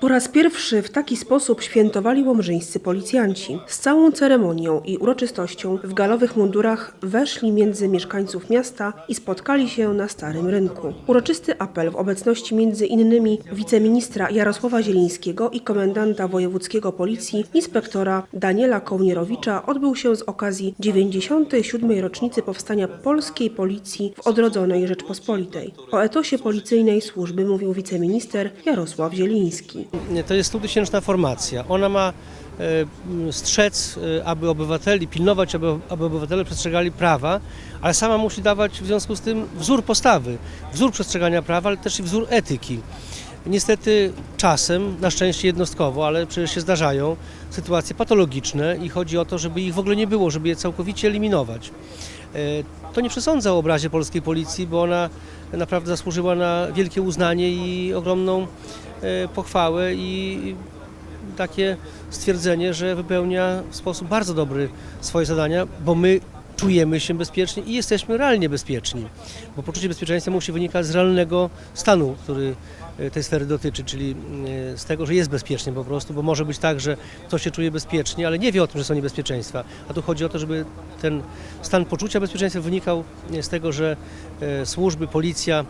Po raz pierwszy w taki sposób świętowali łomżyńscy policjanci. Z całą ceremonią i uroczystością w galowych mundurach weszli między mieszkańców miasta i spotkali się na Starym Rynku. Uroczysty apel w obecności między innymi wiceministra Jarosława Zielińskiego i komendanta wojewódzkiego policji inspektora Daniela Kołnierowicza odbył się z okazji 97. rocznicy powstania polskiej policji w odrodzonej Rzeczpospolitej. O etosie policyjnej służby mówił wiceminister Jarosław Zieliński. To jest stutysięczna formacja. Ona ma e, strzec, e, aby obywateli, pilnować, aby, aby obywatele przestrzegali prawa, ale sama musi dawać w związku z tym wzór postawy, wzór przestrzegania prawa, ale też i wzór etyki. Niestety czasem, na szczęście jednostkowo, ale przecież się zdarzają sytuacje patologiczne i chodzi o to, żeby ich w ogóle nie było, żeby je całkowicie eliminować. E, To nie przesądza o obrazie polskiej policji, bo ona naprawdę zasłużyła na wielkie uznanie i ogromną e, pochwałę i takie stwierdzenie, że wypełnia w sposób bardzo dobry swoje zadania, bo my czujemy się bezpiecznie i jesteśmy realnie bezpieczni. Bo poczucie bezpieczeństwa musi wynikać z realnego stanu, który e, tej sfery dotyczy, czyli e, z tego, że jest bezpiecznie po prostu, bo może być tak, że ktoś się czuje bezpiecznie, ale nie wie o tym, że są niebezpieczeństwa. A tu chodzi o to, żeby ten stan poczucia bezpieczeństwa wynikał e, z tego, że służby, policja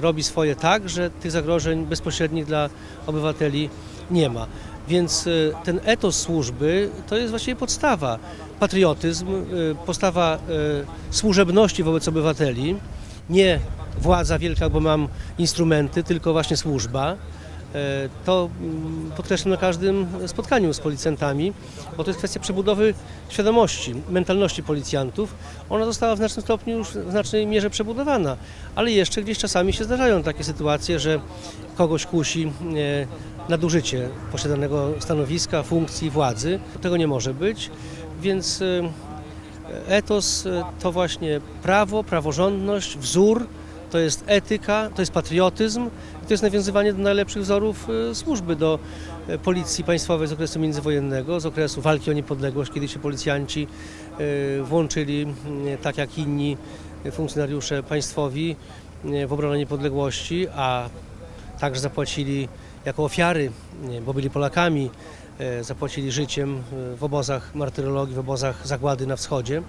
robi swoje tak, że tych zagrożeń bezpośrednich dla obywateli nie ma. Więc e, ten etos służby to jest właściwie podstawa. Patriotyzm, e, postawa e, służebności wobec obywateli, nie władza wielka, bo mam instrumenty, tylko właśnie służba. E, To mm, podkreślam na każdym spotkaniu z policjantami, bo to jest kwestia przebudowy świadomości, mentalności policjantów. Ona została w znacznym stopniu już w znacznej mierze przebudowana, ale jeszcze gdzieś czasami się zdarzają takie sytuacje, że kogoś kusi e, nadużycie posiadanego stanowiska, funkcji, władzy. Tego nie może być, więc e, etos to właśnie prawo, praworządność, wzór, to jest etyka, to jest patriotyzm, to jest nawiązywanie do najlepszych wzorów e, służby, do e, policji państwowej z okresu międzywojennego, z okresu walki o niepodległość, kiedy się policjanci e, włączyli, tak jak inni funkcjonariusze państwowi, w obronę niepodległości, a także zapłacili jako ofiary, bo byli Polakami, zapłacili życiem w obozach martyrologii, w obozach zagłady na wschodzie,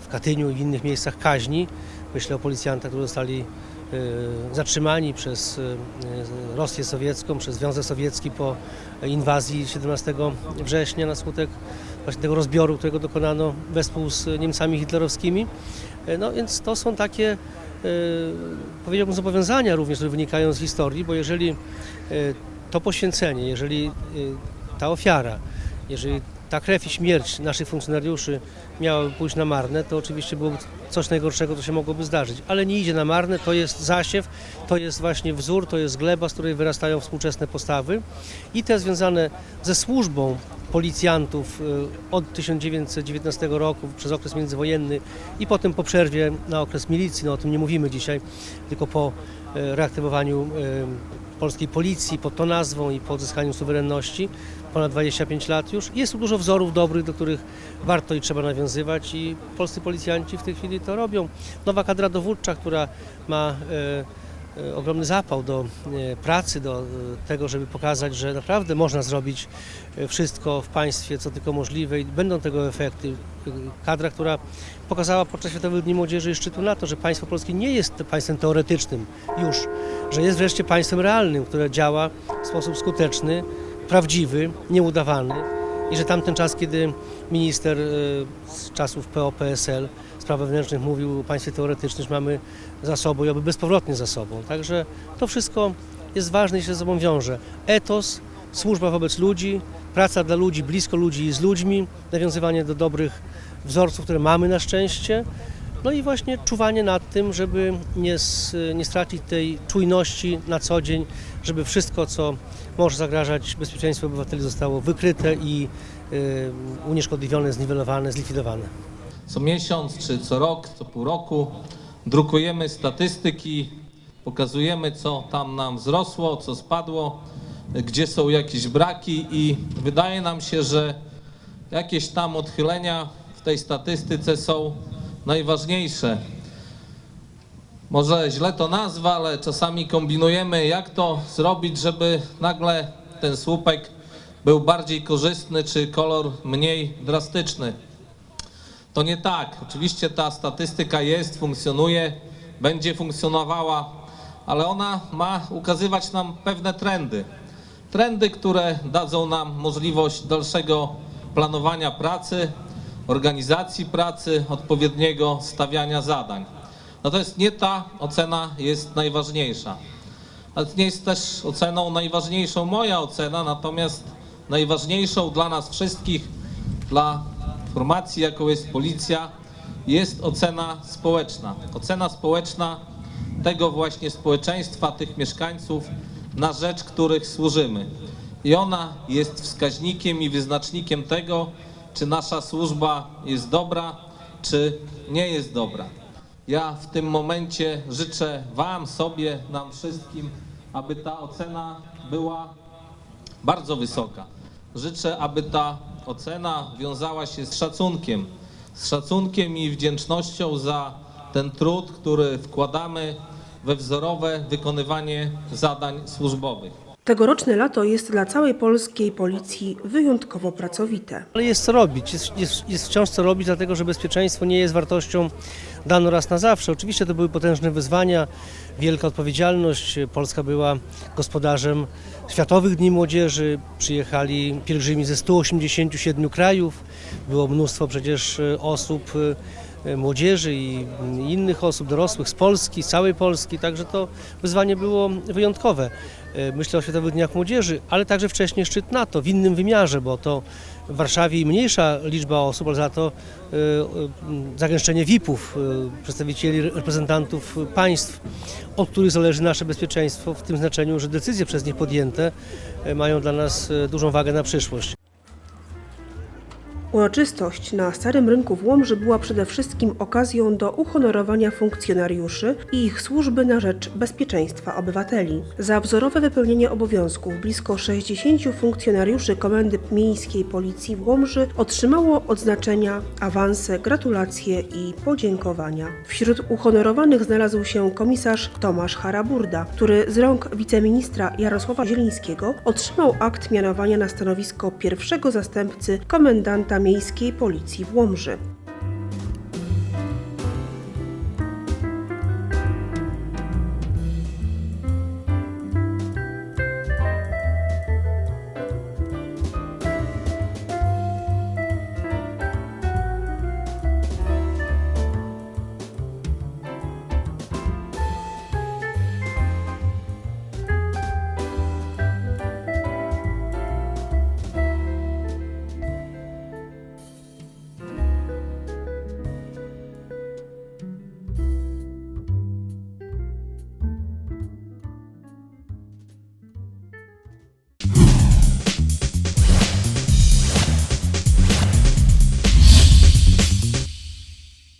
w Katyniu i w innych miejscach kaźni. Myślę o policjantach, którzy zostali e, zatrzymani przez e, Rosję sowiecką, przez Związek Sowiecki po inwazji 17 września na skutek właśnie tego rozbioru, którego dokonano wespół z Niemcami hitlerowskimi. E, No więc to są takie powiedziałbym zobowiązania również, które wynikają z historii, bo jeżeli to poświęcenie, jeżeli ta ofiara, jeżeli ta krew i śmierć naszych funkcjonariuszy miałaby pójść na marne, to oczywiście byłoby coś najgorszego, co się mogłoby zdarzyć. Ale nie idzie na marne, to jest zasiew, to jest właśnie wzór, to jest gleba, z której wyrastają współczesne postawy i te związane ze służbą policjantów y, od 1919 roku przez okres międzywojenny i potem po przerwie na okres milicji, no o tym nie mówimy dzisiaj, tylko po y, reaktywowaniu y, polskiej policji pod tą nazwą i po odzyskaniu suwerenności, ponad 25 lat już. Jest tu dużo wzorów dobrych, do których warto i trzeba nawiązywać i polscy policjanci w tej chwili to robią. Nowa kadra dowódcza, która ma e, e, ogromny zapał do e, pracy, do tego, żeby pokazać, że naprawdę można zrobić wszystko w państwie, co tylko możliwe i będą tego efekty. Kadra, która pokazała podczas Światowych Dni Młodzieży i szczytu NATO, że państwo polskie nie jest państwem teoretycznym już, że jest wreszcie państwem realnym, które działa w sposób skuteczny, prawdziwy, nieudawany i że tamten czas, kiedy minister e, z czasów PO-PSL spraw wewnętrznych mówił o państwie teoretycznym, mamy za sobą i oby bezpowrotnie za sobą. Także to wszystko jest ważne i się ze sobą wiąże. Etos, służba wobec ludzi, praca dla ludzi, blisko ludzi i z ludźmi, nawiązywanie do dobrych wzorców, które mamy na szczęście, no i właśnie czuwanie nad tym, żeby nie, nie stracić tej czujności na co dzień, żeby wszystko, co może zagrażać bezpieczeństwu obywateli zostało wykryte i y, unieszkodliwione, zniwelowane, zlikwidowane. co miesiąc, czy co rok, co pół roku drukujemy statystyki, pokazujemy, co tam nam wzrosło, co spadło, gdzie są jakieś braki i wydaje nam się, że jakieś tam odchylenia w tej statystyce są najważniejsze. może źle to nazwa, ale czasami kombinujemy, jak to zrobić, żeby nagle ten słupek był bardziej korzystny, czy kolor mniej drastyczny. To nie tak. Oczywiście ta statystyka jest, funkcjonuje, będzie funkcjonowała, ale ona ma ukazywać nam pewne trendy. Trendy, które dadzą nam możliwość dalszego planowania pracy, organizacji pracy, odpowiedniego stawiania zadań. Natomiast nie ta ocena jest najważniejsza. Ale nie jest też oceną najważniejszą moja ocena, natomiast najważniejszą dla nas wszystkich, dla formacji, jaką jest policja, jest ocena społeczna. Ocena społeczna tego właśnie społeczeństwa, tych mieszkańców, na rzecz których służymy. I ona jest wskaźnikiem i wyznacznikiem tego, czy nasza służba jest dobra, czy nie jest dobra. Ja w tym momencie życzę Wam, sobie, nam wszystkim, aby ta ocena była bardzo wysoka. Życzę, aby ta ocena wiązała się z szacunkiem, z szacunkiem i wdzięcznością za ten trud, który wkładamy we wzorowe wykonywanie zadań służbowych. Tegoroczne lato jest dla całej polskiej policji wyjątkowo pracowite. Ale jest co robić, jest, jest, jest wciąż co robić, dlatego że bezpieczeństwo nie jest wartością daną raz na zawsze. Oczywiście to były potężne wyzwania, wielka odpowiedzialność. Polska była gospodarzem Światowych Dni Młodzieży, przyjechali pielgrzymi ze 187 krajów, było mnóstwo przecież e, osób, e, młodzieży i innych osób, dorosłych z Polski, z całej Polski, także to wyzwanie było wyjątkowe. E, Myślę o Światowych Dniach Młodzieży, ale także wcześniej szczyt NATO w innym wymiarze, bo to w Warszawie mniejsza liczba osób, ale za to e, e, zagęszczenie VIP-ów, e, przedstawicieli reprezentantów państw, od których zależy nasze bezpieczeństwo, w tym znaczeniu, że decyzje przez nich podjęte e, mają dla nas e, dużą wagę na przyszłość. Uroczystość na Starym Rynku w Łomży była przede wszystkim okazją do uhonorowania funkcjonariuszy i ich służby na rzecz bezpieczeństwa obywateli. Za wzorowe wypełnienie obowiązków blisko 60 funkcjonariuszy Komendy Miejskiej Policji w Łomży otrzymało odznaczenia, awanse, gratulacje i podziękowania. Wśród uhonorowanych znalazł się komisarz Tomasz Haraburda, który z rąk wiceministra Jarosława Zielińskiego otrzymał akt mianowania na stanowisko pierwszego zastępcy komendanta Miejskiej Policji w Łomży.